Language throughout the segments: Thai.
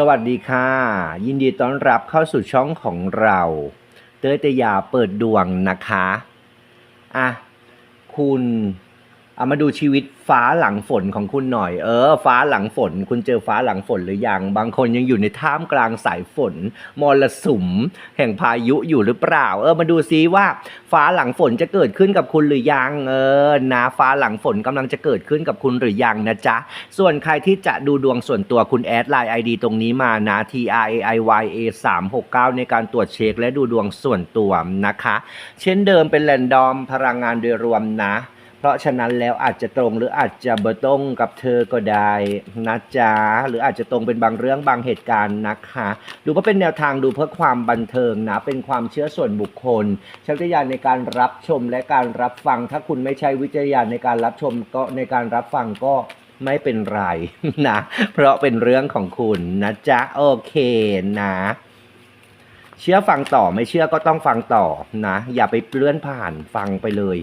สวัสดีค่ะ ยินดีต้อนรับเข้าสู่ช่องของเรา เตยตยาเปิดดวงนะคะ อะ คุณ เอามาดูชีวิตฟ้าหลังฝนของคุณหน่อย เออ ฟ้าหลังฝน คุณเจอฟ้าหลังฝนหรือยัง บางคนยังอยู่ในท่ามกลางสายฝนมรสุม แห่งพายุอยู่หรือเปล่า เออ มาดูซิว่า ฟ้าหลังฝนจะเกิดขึ้นกับคุณหรือยัง เออ นะฟ้าหลังฝนกำลังจะเกิดขึ้นกับคุณหรือยังนะจ๊ะ ส่วนใครที่จะดูดวงส่วนตัวคุณแอดไลน์ ID ตรงนี้มานะ T R A I Y A 3 6 9ในการตรวจเช็คและดูดวงส่วนตัวนะคะ เช่นเดิมเป็นแรนดอมพลังงานโดยรวมนะ เพราะฉะนั้นแล้วอาจจะตรงหรืออาจจะเบอตรงกับเธอก็ได้นะจ๊ะหรืออาจจะตรงเป็นบางเรื่องบางเหตุการณ์นะคะดูว่าเป็นแนวทางดูเพื่อความบันเทิงนะเป็นความเชื่อส่วนบุคคลใช้วิจารณในการรับชมและการรับฟัง ถ้าคุณไม่ใช้วิจารณญาณในการรับชมก็ในการรับฟังก็ไม่เป็นไรนะเพราะเป็นเรื่องของคุณนะจ๊ะโอเคนะเชื่อฟังต่อไม่เชื่อก็ต้องฟังต่อนะ อย่าไปเลื่อนผ่านฟังไปเลย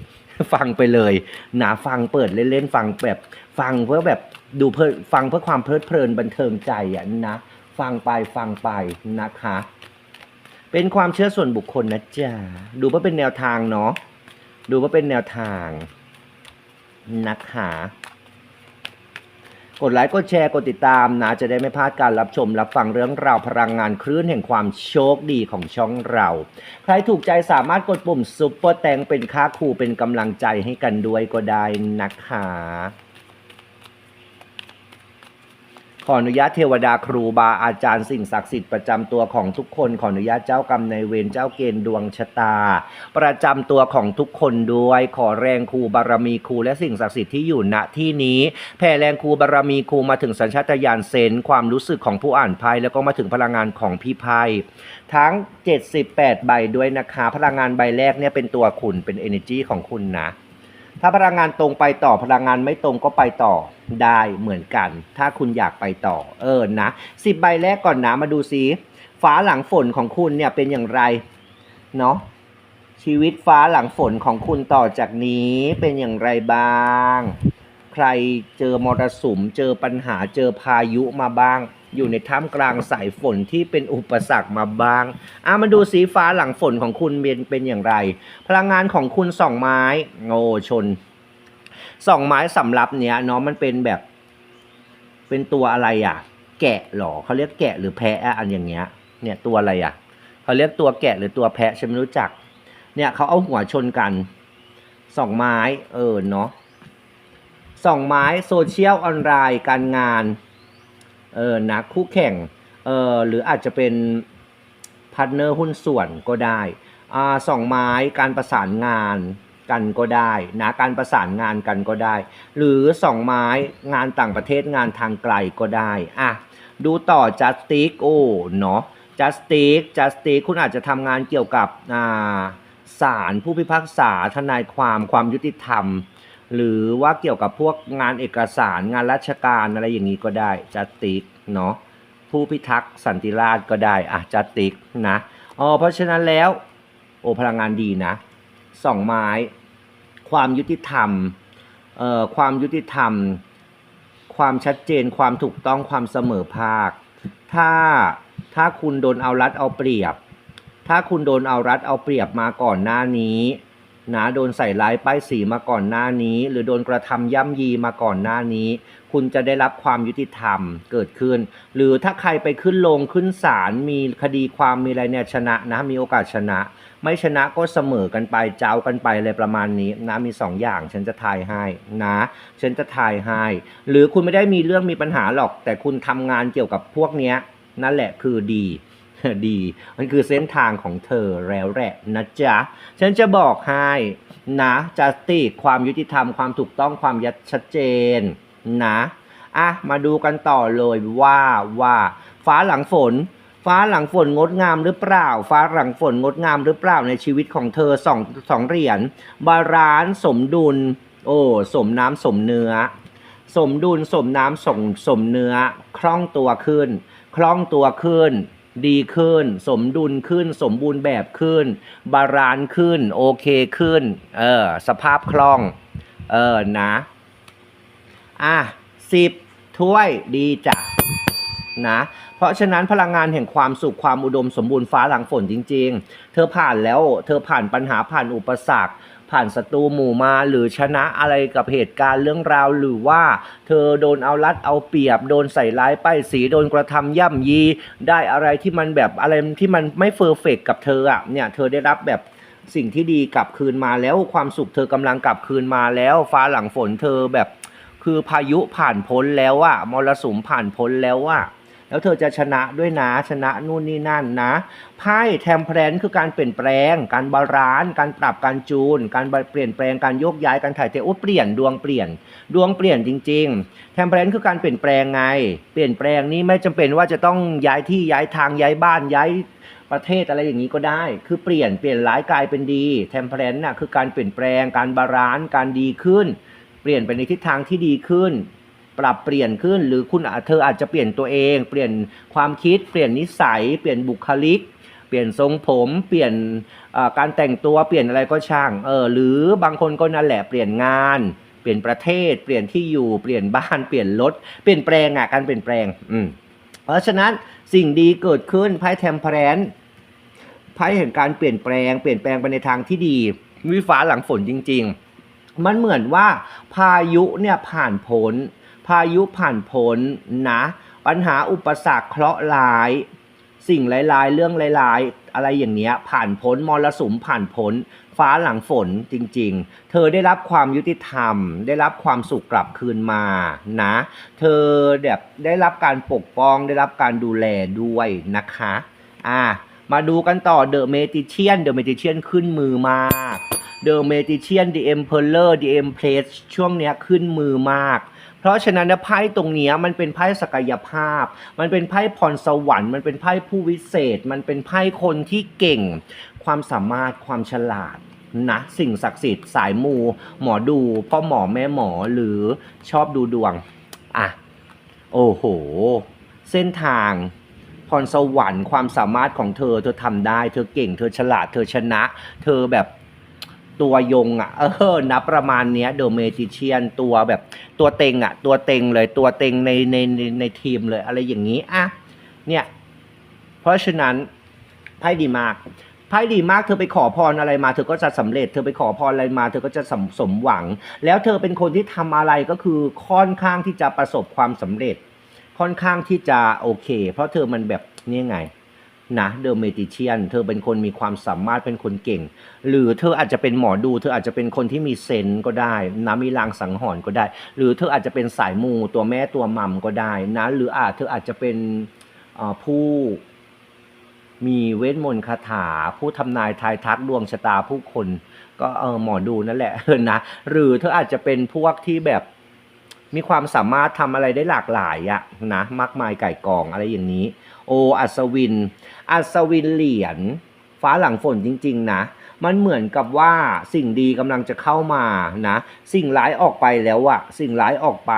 ฟังไปเลยหนาฟังเปิดเล่นๆฟังแบบฟังเพื่อแบบดูเพื่อฟังเพื่อความเพลิดเพลินบันเทิงใจอะนะ ฟังไปฟังไปนะคะ เป็นความเชื่อส่วนบุคคลนะจ๊ะดูว่าเป็นแนวทางเนาะดูว่าเป็นแนวทางนะคะ กดไลค์ กดแชร์ กดติดตามนะ จะได้ไม่พลาดการรับชม รับฟังเรื่องราวพลังงานคลื่นแห่งความโชคดีของช่องเรา ใครถูกใจสามารถกดปุ่มซุปเปอร์แตงเป็นค่าครูเป็นกำลังใจให้กันด้วยก็ได้นะคะ ขออนุญาตเทวดาครูบาอาจารย์สิ่งศักดิ์สิทธิ์ประจำตัวของทุกคน ขออนุญาตเจ้ากรรมในเวรเจ้าเกณฑ์ดวงชะตา ประจำตัวของทุกคนด้วย ขอแรงครูบารมีครูและสิ่งศักดิ์สิทธิ์ที่อยู่ณที่นี้แผ่แรงครูบารมีครูมาถึงสัญชาตญาณเซนความรู้สึกของผู้อ่านไพ่แล้วก็มาถึงพลังงานของพี่ไพ่ทั้ง 78 ใบด้วยนะคะ พลังงานใบแรกเนี่ยเป็นตัวคุณเป็น energy ของคุณนะ ถ้าพลังงานตรงไปต่อพลังงานไม่ตรงก็ไปต่อได้เหมือนกัน ถ้าคุณอยากไปต่อ เออนะสิบใบแรกก่อนนะมาดูซิฟ้าหลังฝนของคุณเนี่ยเป็นอย่างไรเนาะชีวิตฟ้าหลังฝนของคุณต่อจากนี้เป็นอย่างไรบ้าง ใครเจอมรสุมเจอปัญหาเจอพายุมาบ้าง อยู่ในท่ามกลางสายฝนที่เป็นอุปสรรคมาบ้างอะมาดูสีฟ้าหลังฝนของคุณเป็นเป็นอย่างไร พลังงานของคุณสองไม้โง่ชนสองไม้สำรับเนี้ยเนาะมันเป็นแบบ เป็นตัวอะไรอะ แกะหรอเขาเรียกแกะหรือแพะอะอันอย่างเงี้ย เนี่ยตัวอะไรอะเขาเรียกตัวแกะหรือตัวแพะฉันไม่รู้จัก เนี่ยเขาเอาหัวชนกันสองไม้ เออเนาะสองไม้โซเชียลออนไลน์การงาน เออนะคู่แข่งเออหรืออาจจะเป็นพาร์ทเนอร์หุ้นส่วนก็ได้อ่าสองไม้การประสานงานกันก็ได้นะการประสานงานกันก็ได้ หรือสองไม้งานต่างประเทศงานทางไกลก็ได้อะดูต่อ justice โอ้เนาะ justice justice คุณอาจจะทำงานเกี่ยวกับอ่าศาลผู้พิพากษาทนายความความยุติธรรม หรือว่าเกี่ยวกับพวกงานเอกสารงานราชการอะไรอย่างนี้ก็ได้จัตติกเนาะผู้พิทักษ์สันติราษฎร์ก็ได้อะจัตติกนะอ๋อเพราะฉะนั้นแล้ว โอพลังงานดีนะสองไม้ ความยุติธรรมเอ่อความยุติธรรม ความชัดเจนความถูกต้องความเสมอภาค ถ้าถ้าคุณโดนเอารัดเอาเปรียบ ถ้าคุณโดนเอารัดเอาเปรียบมาก่อนหน้านี้ นะโดนใส่ร้ายป้ายสีมาก่อนหน้านี้ หรือโดนกระทำย่ำยีมาก่อนหน้านี้ คุณจะได้รับความยุติธรรมเกิดขึ้น หรือถ้าใครไปขึ้นลงขึ้นศาลมีคดีความมีอะไรเนี่ยชนะนะมีโอกาสชนะ ไม่ชนะก็เสมอกันไปเจ้ากันไปอะไรประมาณนี้นะมีสองอย่างฉันจะทายให้นะฉันจะทายให้หรือคุณไม่ได้มีเรื่องมีปัญหาหรอก แต่คุณทำงานเกี่ยวกับพวกเนี้ยนั่นแหละคือดี ดีมันคือเส้นทางของเธอแล้วแหละนะจ๊ะ ฉันจะบอกให้นะจัสติความยุติธรรมความถูกต้องความยัดชัดเจนนะอะมาดูกันต่อเลยว่าว่าฟ้าหลังฝน ฟ้าหลังฝนงดงามหรือเปล่า ฟ้าหลังฝนงดงามหรือเปล่าในชีวิตของเธอสองสองเหรียญบาลานสมดุล โอ้สมน้ำสมเนื้อ สมดุลสมน้ำสมสมเนื้อ คล่องตัวขึ้น คล่องตัวขึ้น ดีขึ้น สมดุลขึ้น สมบูรณ์แบบขึ้น บาลานซ์ขึ้น โอเคขึ้น เออ สภาพคล่อง เออ นะ อะสิบถ้วยดีจ้ะ นะ เพราะฉะนั้นพลังงานแห่งความสุขความอุดมสมบูรณ์ฟ้าหลังฝนจริง ๆ เธอผ่านแล้ว เธอผ่านปัญหาผ่านอุปสรรค ผ่านศัตรูหมู่มาหรือชนะอะไรกับเหตุการณ์เรื่องราว หรือว่าเธอโดนเอารัดเอาเปรียบ โดนใส่ร้ายป้ายสีโดนกระทำย่ำยี ได้อะไรที่มันแบบอะไรที่มันไม่เฟอร์เฟกกับเธออะเนี่ยเธอได้รับแบบสิ่งที่ดีกลับคืนมาแล้วความสุขเธอกำลังกลับคืนมาแล้วฟ้าหลังฝนเธอแบบ คือพายุผ่านพ้นแล้วอะมรสุมผ่านพ้นแล้วอะ แล้วเธอจะชนะด้วยนะชนะนู่นนี่นั่นนะไพ่แทมเพลนคือการเปลี่ยนแปลง การบาลานซ์การปรับการจูน การเปลี่ยนแปลงการโยกย้ายการถ่ายเทโอ้เปลี่ยนดวงเปลี่ยนดวงเปลี่ยนจริง ๆ แทมเพลนคือการเปลี่ยนแปลงไง เปลี่ยนแปลงนี้ไม่จำเป็นว่าจะต้องย้ายที่ย้ายทางย้ายบ้านย้ายประเทศอะไรอย่างนี้ก็ได้ คือเปลี่ยนเปลี่ยนร้ายกลายเป็นดีแทมเพลนน่ะคือการเปลี่ยนแปลงการบาลานซ์การดีขึ้น เปลี่ยนไปในทิศทางที่ดีขึ้น ปรับเปลี่ยนขึ้น หรือคุณเธออาจจะเปลี่ยนตัวเอง เปลี่ยนความคิด เปลี่ยนนิสัย เปลี่ยนบุคลิก เปลี่ยนทรงผม เปลี่ยนการแต่งตัวเปลี่ยนอะไรก็ช่างเออหรือบางคนก็นั่นแหละเปลี่ยนงาน เปลี่ยนประเทศ เปลี่ยนที่อยู่เปลี่ยนบ้านเปลี่ยนรถเปลี่ยนแปลงอะการเปลี่ยนแปลงอืมเพราะฉะนั้นสิ่งดีเกิดขึ้นไพ่แทมเพลนไพ่แห่งการเปลี่ยนแปลง เปลี่ยนแปลงไปในทางที่ดีวิฟ้าหลังฝนจริง ๆ มันเหมือนว่าพายุเนี่ยผ่านพ้น พายุผ่านพ้นนะ ปัญหาอุปสรรคเคราะห์ร้าย สิ่งร้ายๆ เรื่องร้ายๆ อะไรอย่างเนี้ย ผ่านพ้นมรสุมผ่านพ้น ฟ้าหลังฝนจริงๆ เธอได้รับความยุติธรรม ได้รับความสุขกลับคืนมานะ เธอแบบได้รับการปกป้องได้รับการดูแลด้วยนะคะอ่ามาดูกันต่อเดอะเมติเชียนเดอะเมติเชียนขึ้นมือมากเดอะเมติเชียนเดีเอ็มเพลเลอร์เดีเอ็มเพลสช่วงเนี้ยขึ้นมือมาก ราะฉะนั้นไพ่ตรงนี้มันเป็นไพ่ศักยภาพ มันเป็นไพ่พรสวรรค์ มันเป็นไพ่ผู้วิเศษ มันเป็นไพ่คนที่เก่ง ความสามารถความฉลาดนะสิ่งศักดิ์สิทธิ์สายมู หมอดูพ่อหมอแม่หมอหรือชอบดูดวงอะโอ้โห เส้นทางพรสวรรค์ความสามารถของเธอ เธอทำได้ เธอเก่ง เธอฉลาด เธอชนะ เธอแบบ ตัวยงอะ เออนะประมาณเนี้ยเดอะเมจิเชียนตัวแบบตัวเต็งอะ ตัวเต็งเลยตัวเต็งในในในในทีมเลยอะไรอย่างนี้อะเนี่ย เพราะฉะนั้นไพ่ดีมากไพ่ดีมากเธอไปขอพรอะไรมาเธอก็จะสำเร็จ เธอไปขอพรอะไรมา เธอก็จะสมสมหวัง แล้วเธอเป็นคนที่ทำอะไรก็คือค่อนข้างที่จะประสบความสำเร็จ ค่อนข้างที่จะโอเค เพราะเธอมันแบบนี่ไง นะเดอะเมติเชียนเธอเป็นคนมีความสามารถเป็นคนเก่ง หรือเธออาจจะเป็นหมอดู เธออาจจะเป็นคนที่มีเซนก็ได้นะมีลางสังหรณ์ก็ได้ หรือเธออาจจะเป็นสายมูตัวแม่ตัวมัมก็ได้นะหรืออาจเธออาจจะเป็นผู้มีเวทมนต์คาถา ผู้ทำนายทายทักดวงชะตาผู้คน ก็เออหมอดูนั่นแหละนะหรือเธออาจจะเป็นพวกที่แบบมีความสามารถทำอะไรได้หลากหลายอะนะมากมายไก่กองอะไรอย่างนี้ โออัศวิน อัศวินเหรียญฟ้าหลังฝนจริง ๆ นะ มันเหมือนกับว่าสิ่งดีกำลังจะเข้ามานะ สิ่งร้ายออกไปแล้วอะสิ่งร้ายออกไป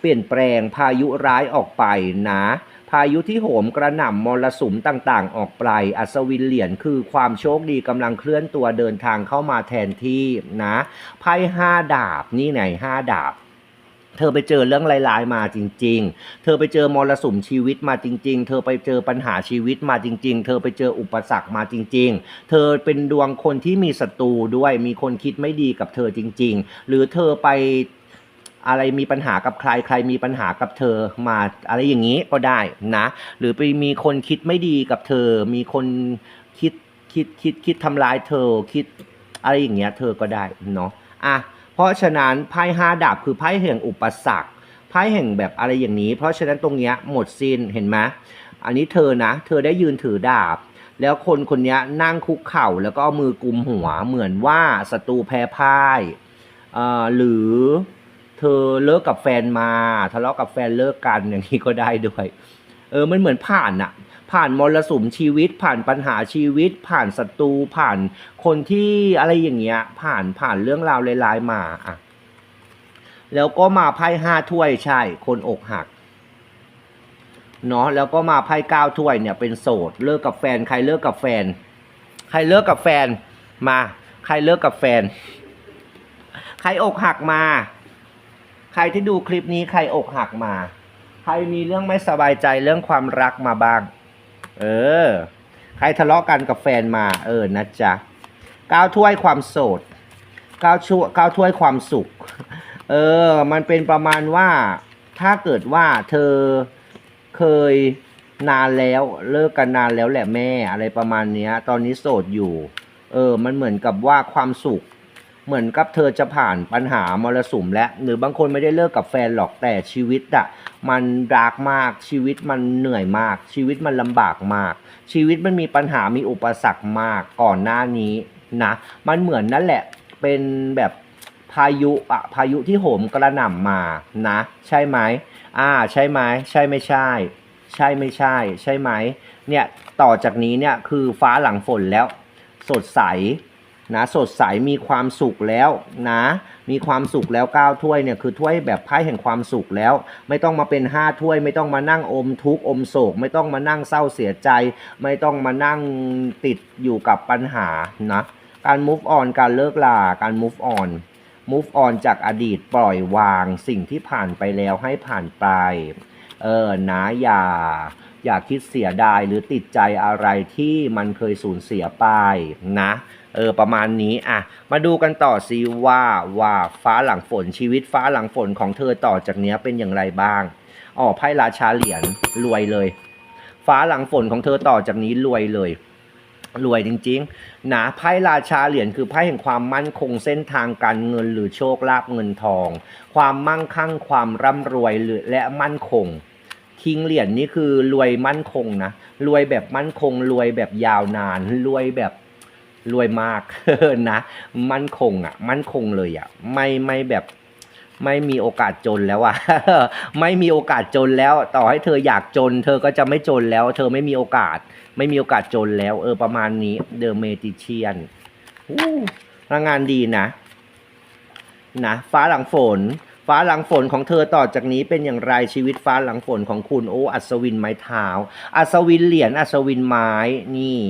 เปลี่ยนแปลงพายุร้ายออกไปนะ พายุที่โหมกระหน่ำมรสุมต่างๆ ออกไป อัศวินเหรียญคือความโชคดีกำลังเคลื่อนตัวเดินทางเข้ามาแทนที่นะ ไพ่ห้าดาบนี่ไงห้าดาบ เธอไปเจอเรื่องร้ายๆมาจริง ๆ เธอไปเจอมรสุมชีวิตมาจริง ๆ เธอไปเจอปัญหาชีวิตมาจริง ๆ เธอไปเจออุปสรรคมาจริง ๆ เธอเป็นดวงคนที่มีศัตรูด้วย มีคนคิดไม่ดีกับเธอจริง ๆ หรือเธอไปอะไรมีปัญหากับใครใครมีปัญหากับเธอมาอะไรอย่างนี้ก็ได้นะ หรือไปมีคนคิดไม่ดีกับเธอ มีคนคิดคิดคิดคิดทำร้ายเธอคิดอะไรอย่างเงี้ยเธอก็ได้เนาะอะ ราะฉะนั้นไพ่ห้าดาบคือไพ่แห่งอุปสรรคไพ่แห่งแบบอะไรอย่างนี้ เพราะฉะนั้นตรงเนี้ยหมดสิ้นเห็นไหมอันนี้เธอนะ เธอได้ยืนถือดาบ แล้วคนคนนี้นั่งคุกเข่าแล้วก็เอามือกุมหัวเหมือนว่าศัตรูแพ้พ่ายเอ่อหรือเธอเลิกกับแฟนมาทะเลาะกับแฟนเลิกกันอย่างนี้ก็ได้ด้วย เออมันเหมือนผ่านอะ ผ่านมรสุมชีวิต ผ่านปัญหาชีวิต ผ่านศัตรูผ่านคนที่อะไรอย่างเงี้ย ผ่านผ่านเรื่องราวร้ายๆมาอะแล้วก็มาไพ่ห้าถ้วยใช่ คนอกหักเนาะแล้วก็มาไพ่เก้าถ้วยเนี่ยเป็นโสด เลิกกับแฟน ใครเลิกกับแฟน ใครเลิกกับแฟนมา ใครเลิกกับแฟน ใครอกหักมา ใครที่ดูคลิปนี้ใครอกหักมา ใครมีเรื่องไม่สบายใจเรื่องความรักมาบ้าง เออ ใครทะเลาะกันกับแฟนมา เออนะจ๊ะก้าวถ้วยความโสดก้าวชั่วก้าวถ้วยความสุข เออ มันเป็นประมาณว่าถ้าเกิดว่าเธอเคยนานแล้วเลิกกันนานแล้วแหละแม่อะไรประมาณเนี้ย ตอนนี้โสดอยู่ เออ มันเหมือนกับว่าความสุข เหมือนกับเธอจะผ่านปัญหามรสุมและ หรือบางคนไม่ได้เลิกกับแฟนหรอกแต่ชีวิตอะมันดาร์กมากชีวิตมันเหนื่อยมาก ชีวิตมันลำบากมาก ชีวิตมันมีปัญหามีอุปสรรคมากก่อนหน้านี้นะมันเหมือนนั่นแหละเป็นแบบพายุอะพายุที่โหมกระหน่ำมานะ ใช่ไหมอ่าใช่ไหมใช่ไม่ใช่ ใช่ไม่ใช่ ใช่ไหมเนี่ยต่อจากนี้เนี่ยคือฟ้าหลังฝนแล้ว สดใส นะสดใสมีความสุขแล้วนะมีความสุขแล้วเก้าถ้วยเนี่ยคือถ้วยแบบไพ่แห่งความสุขแล้ว ไม่ต้องมาเป็นห้าถ้วย ไม่ต้องมานั่งอมทุกข์อมโศก ไม่ต้องมานั่งเศร้าเสียใจ ไม่ต้องมานั่งติดอยู่กับปัญหานะการ move on การเลิกลาการ move on move on จากอดีตปล่อยวางสิ่งที่ผ่านไปแล้วให้ผ่านไปเออนะอย่าอย่าคิดเสียดายหรือติดใจอะไรที่มันเคยสูญเสียไปนะ เออประมาณนี้อะมาดูกันต่อซิว่าว่าฟ้าหลังฝนชีวิตฟ้าหลังฝนของเธอต่อจากเนี้ยเป็นอย่างไรบ้างอ๋อไพ่ราชาเหรียญรวยเลย ฟ้าหลังฝนของเธอต่อจากนี้รวยเลยรวยจริงๆนะไพ่ราชาเหรียญคือไพ่แห่งความมั่นคงเส้นทางการเงินหรือโชคลาภเงินทอง ความมั่งคั่งความร่ำรวยหรือและมั่นคง คิงเหรียญนี่คือรวยมั่นคงนะรวยแบบมั่นคง รวยแบบยาวนาน รวยแบบ รวยมากนะ มั่นคงอะ มั่นคงเลยอะ ไม่ไม่แบบไม่มีโอกาสจนแล้วอะไม่มีโอกาสจนแล้ว ต่อให้เธออยากจน เธอก็จะไม่จนแล้ว เธอไม่มีโอกาส ไม่มีโอกาสจนแล้ว เออประมาณนี้เดอะเมติเชียนพลังงานดีนะ นะฟ้าหลังฝน ฟ้าหลังฝนของเธอต่อจากนี้เป็นอย่างไรชีวิตฟ้าหลังฝนของคุณโอ้อัศวินไม้เท้า อัศวินเหรียญอัศวินไม้นี่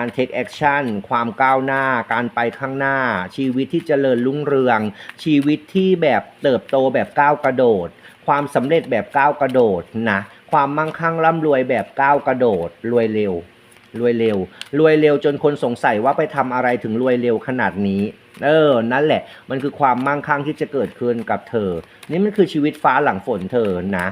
การเทคแอคชั่นความก้าวหน้า การไปข้างหน้า ชีวิตที่เจริญรุ่งเรือง ชีวิตที่แบบเติบโตแบบก้าวกระโดด ความสำเร็จแบบก้าวกระโดดนะความมั่งคั่งร่ำรวยแบบก้าวกระโดด รวยเร็ว รวยเร็ว รวยเร็วจนคนสงสัยว่าไปทำอะไรถึงรวยเร็วขนาดนี้เออ นั่นแหละ มันคือความมั่งคั่งที่จะเกิดขึ้นกับเธอ นี่มันคือชีวิตฟ้าหลังฝนเธอนะ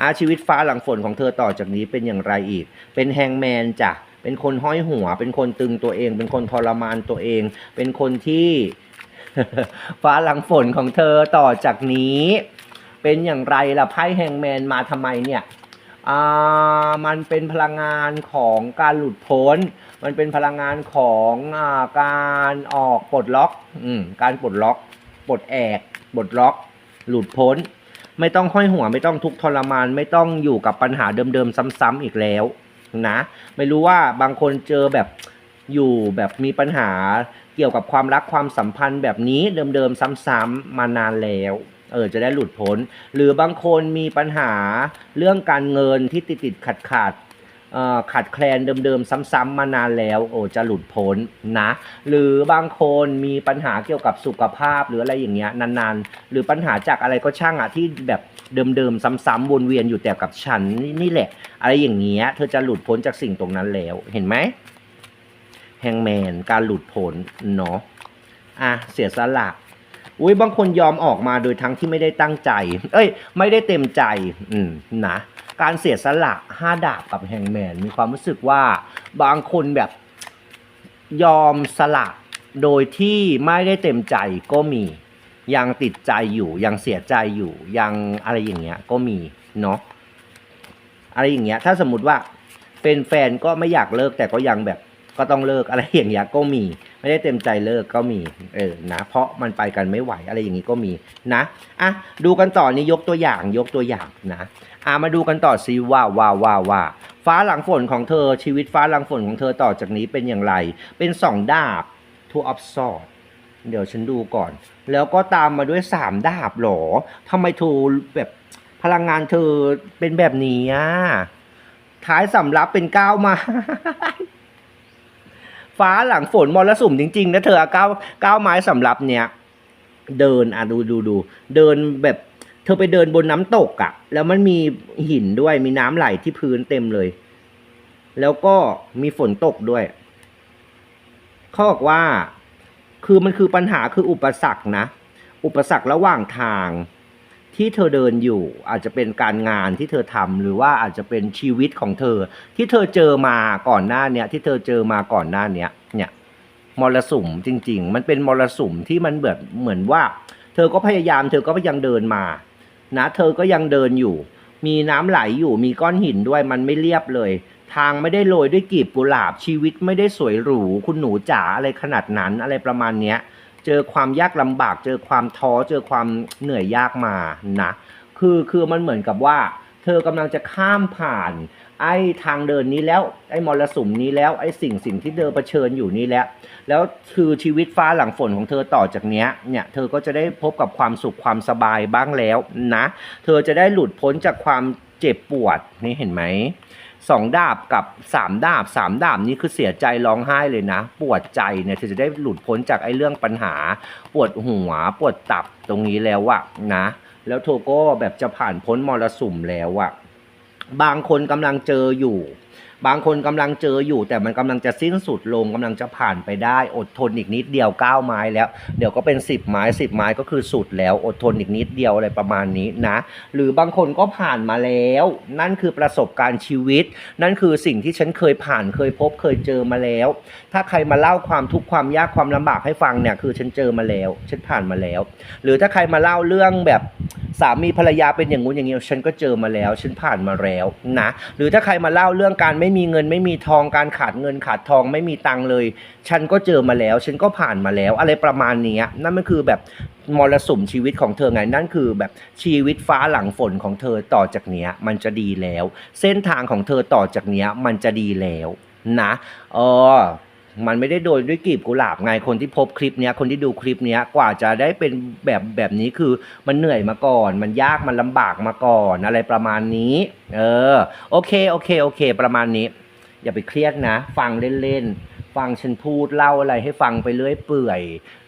อาชีวิตฟ้าหลังฝนของเธอต่อจากนี้เป็นอย่างไรอีก เป็นแฮงแมนจ้ะ เป็นคนห้อยหัว เป็นคนตึงตัวเอง เป็นคนทรมานตัวเอง เป็นคนที่ฟ้าหลังฝนของเธอต่อจากนี้ เป็นอย่างไรล่ะไพ่แฮงแมนมาทำไมเนี่ยอ่ามันเป็นพลังงานของการหลุดพ้น มันเป็นพลังงานของอ่าการออกปลดล็อกอืมการปลดล็อกปลดแอกปลดล็อก หลุดพ้น ไม่ต้องห้อยหัวไม่ต้องทุกข์ทรมาน ไม่ต้องอยู่กับปัญหาเดิมๆซ้ำๆอีกแล้ว นะ ไม่รู้ว่าบางคนเจอแบบอยู่แบบมีปัญหาเกี่ยวกับความรักความสัมพันธ์แบบนี้เดิมๆซ้ำๆมานานแล้วเออจะได้หลุดพ้น หรือบางคนมีปัญหาเรื่องการเงินที่ติดติดขัดขัดเอ่อขาดแคลนเดิมๆซ้ำๆมานานแล้ว โอ้จะหลุดพ้นนะ หรือบางคนมีปัญหาเกี่ยวกับสุขภาพหรืออะไรอย่างเงี้ยนานๆ หรือปัญหาจากอะไรก็ช่างอะที่แบบ เดิมๆซ้ำๆวนเวียนอยู่แต่กับฉันนี่แหละ อะไรอย่างเงี้ย เธอจะหลุดพ้นจากสิ่งตรงนั้นแล้ว เห็นไหมแฮงแมนการหลุดพ้นเนาะอะเสียสละอุ้ยบางคนยอมออกมาโดยทั้งที่ไม่ได้ตั้งใจ เอ้ย ไม่ได้เต็มใจ อืมนะการเสียสละห้าดาบกับแฮงแมนมีความรู้สึกว่าบางคนแบบยอมสละโดยที่ไม่ได้เต็มใจก็มี ยังติดใจอยู่ ยังเสียใจอยู่ ยังอะไรอย่างเงี้ยก็มีเนาะอะไรอย่างเงี้ย ถ้าสมมติว่าเป็นแฟนก็ไม่อยากเลิกแต่ก็ยังแบบก็ต้องเลิกอะไรอย่างเงี้ยก็มี ไม่ได้เต็มใจเลิกก็มีเออนะเพราะมันไปกันไม่ไหวอะไรอย่างงี้ก็มีนะอะดูกันต่อนี่ยกตัวอย่างยกตัวอย่างนะอะมาดูกันต่อซิว่าว่าว่าว่าฟ้าหลังฝนของเธอชีวิตฟ้าหลังฝนของเธอต่อจากนี้เป็นอย่างไร เป็นสองดาบ two of swords เดี๋ยวฉันดูก่อน แล้วก็ตามมาด้วยสามดาบหรอทำไมเธอแบบพลังงานเธอเป็นแบบนี้อะท้ายสำรับเป็นก้าวมา ฟ้าหลังฝนมรสุมจริง ๆ นะเธอก้าวก้าวไม้สำรับเนี่ย เดินอะดูดูดูเดินแบบเธอไปเดินบนน้ำตกอะ่ะ แล้วมันมีหินด้วยมีน้ำไหลที่พื้นเต็มเลย แล้วก็มีฝนตกด้วยเขาบอกว่า คือมันคือปัญหาคืออุปสรรคนะ อุปสรรคระหว่างทางที่เธอเดินอยู่ อาจจะเป็นการงานที่เธอทำหรือว่าอาจจะเป็นชีวิตของเธอ ที่เธอเจอมาก่อนหน้าเนี้ยที่เธอเจอมาก่อนหน้าเนี้ยเนี่ยมรสุมจริง ๆ มันเป็นมรสุมที่มันแบบเหมือนว่า เธอก็พยายามเธอก็ยังเดินมานะ เธอก็ยังเดินอยู่ มีน้ำไหลอยู่มีก้อนหินด้วยมันไม่เรียบเลย ทางไม่ได้โรยด้วยกลีบกุหลาบชีวิตไม่ได้สวยหรู คุณหนูจ๋าอะไรขนาดนั้นอะไรประมาณเนี้ยเจอความยากลำบาก เจอความท้อเจอความเหนื่อยยากมานะคือคือมันเหมือนกับว่า เธอกำลังจะข้ามผ่าน ไอ้ทางเดินนี้แล้วไอ้มรสุมนี้แล้วไอ้สิ่งสิ่งที่เธอเผชิญอยู่นี้แล้ว แล้วคือชีวิตฟ้าหลังฝนของเธอต่อจากเนี้ยเนี่ยเธอก็จะได้พบกับความสุขความสบายบ้างแล้วนะ เธอจะได้หลุดพ้นจากความเจ็บปวดนี่เห็นไหม สองดาบกับสามดาบสามดาบนี้คือเสียใจร้องไห้เลยนะ ปวดใจเนี่ยเธอจะได้หลุดพ้นจากไอ้เรื่องปัญหา ปวดหัว ปวดตับตรงนี้แล้วอะนะ แล้วเธอก็แบบจะผ่านพ้นมรสุมแล้วอะบางคนกำลังเจออยู่ บางคนกำลังเจออยู่ แต่มันกำลังจะสิ้นสุดลงกำลังจะผ่านไปได้ อดทนอีกนิดเดียวก้าวไม้แล้ว เดี๋ยวก็เป็นสิบไม้สิบไม้ก็คือสุดแล้ว อดทนอีกนิดเดียวอะไรประมาณนี้นะ หรือบางคนก็ผ่านมาแล้ว นั่นคือประสบการณ์ชีวิต นั่นคือสิ่งที่ฉันเคยผ่านเคยพบเคยเจอมาแล้ว ถ้าใครมาเล่าความทุกข์ความยากความลำบากให้ฟังเนี่ยคือฉันเจอมาแล้วฉันผ่านมาแล้ว หรือถ้าใครมาเล่าเรื่องแบบ สามีภรรยาเป็นอย่างงู้นอย่างนี้ฉันก็เจอมาแล้ว ฉันผ่านมาแล้วนะหรือถ้าใครมาเล่าเรื่องการไม่มีเงินไม่มีทองการขาดเงินขาดทองไม่มีตังเลย ฉันก็เจอมาแล้ว ฉันก็ผ่านมาแล้ว อะไรประมาณนี้นั่นมันคือแบบมรสุมชีวิตของเธอไงนั่นคือแบบชีวิตฟ้าหลังฝนของเธอต่อจากเนี้ยมันจะดีแล้ว เส้นทางของเธอต่อจากเนี้ยมันจะดีแล้วนะเออ มันไม่ได้โดยด้วยกลีบกุหลาบไงคนที่พบคลิปเนี้ยคนที่ดูคลิปเนี้ยกว่าจะได้เป็นแบบแบบนี้คือมันเหนื่อยมาก่อน มันยากมันลำบากมาก่อนอะไรประมาณนี้ เออโอเคโอเคโอเค ประมาณนี้ อย่าไปเครียดนะ ฟังเล่นๆฟังฉันพูดเล่าอะไรให้ฟังไปเรื่อยเปื่อย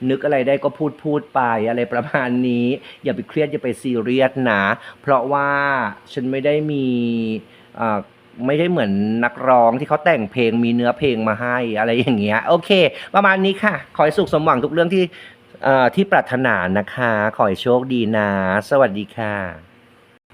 นึกอะไรได้ก็พูดพูดไปอะไรประมาณนี้ อย่าไปเครียดอย่าไปซีเรียสนะ เพราะว่าฉันไม่ได้มีอ่า ไม่ได้เหมือนนักร้องที่เขาแต่งเพลงมีเนื้อเพลงมาให้อะไรอย่างเงี้ยโอเค ประมาณนี้ค่ะ ขอให้สุขสมหวังทุกเรื่องที่ที่ปรารถนานะคะ ขอให้โชคดีนะ สวัสดีค่ะ